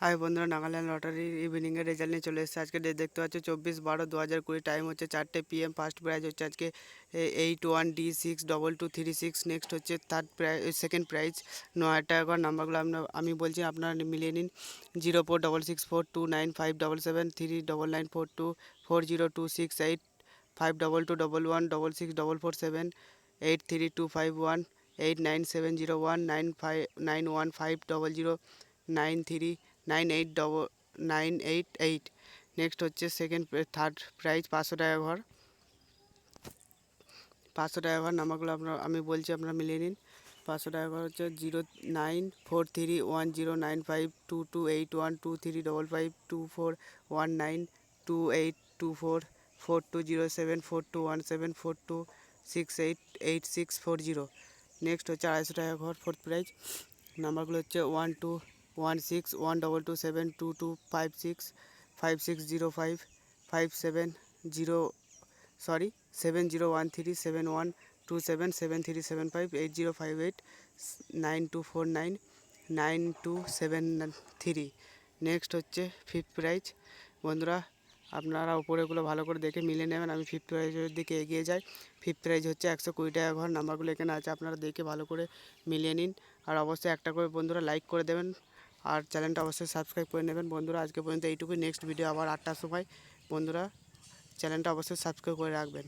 High বন্ধুরা, নাগাল্যান্ড লটারির ইভিনিংয়ের result নিয়ে চলে এসেছে। আজকে ডেট দেখতে পাচ্ছ, চব্বিশ বারো দু হাজার কুড়ি টাইম হচ্ছে চারটে পিএম ফার্স্ট প্রাইজ হচ্ছে আজকে eight one D six double two three six next হচ্ছে থার্ড প্রাইজ সেকেন্ড প্রাইজ ন হাজার টাকা করে নাম্বারগুলো আপনার আমি বলছি আপনারা মিলিয়ে নিন। Zero four double six four two nine five double seven three double nine four two four zero two six eight five double two double one double six double four seven eight three two five one eight nine seven zero one nine five nine one five double zero nine three nine eight double nine eight eight next হচ্ছে second third prize পাঁচশো টাকা ঘর। পাঁচশো টাকা ঘর নাম্বারগুলো আপনার আমি বলছি আপনারা মিলিয়ে নিন। পাঁচশো টাকা ঘর হচ্ছে zero nine four three one zero nine five two two eight one two three double five two four one nine two eight two four four two zero seven four two one seven four two six eight eight six four zero next হচ্ছে আড়াইশো টাকা ঘর fourth prize নাম্বারগুলো হচ্ছে one two one six one double two seven two two five six five six zero five five seven zero sorry seven zero one three seven one two seven seven three seven five eight zero five eight nine two four nine nine two seven three next হচ্ছে fifth prize বন্ধুরা, আপনারা উপরেগুলো ভালো করে দেখে মিলে নেবেন, আমি fifth প্রাইজের দিকে এগিয়ে যাই। ফিফথ প্রাইজ হচ্ছে একশো কুড়ি টাকা ঘর নাম্বারগুলো এখানে আছে, আপনারা দেখে ভালো করে মিলিয়ে নিন। আর অবশ্যই একটা করে বন্ধুরা লাইক করে দেবেন। আর চ্যানেলটা অবশ্যই সাবস্ক্রাইব করে নেবেন। বন্ধুরা, আজকে পর্যন্ত এইটুকুই। নেক্সট ভিডিও আবার আটটার সময়। বন্ধুরা, চ্যানেলটা অবশ্যই সাবস্ক্রাইব করে রাখবেন।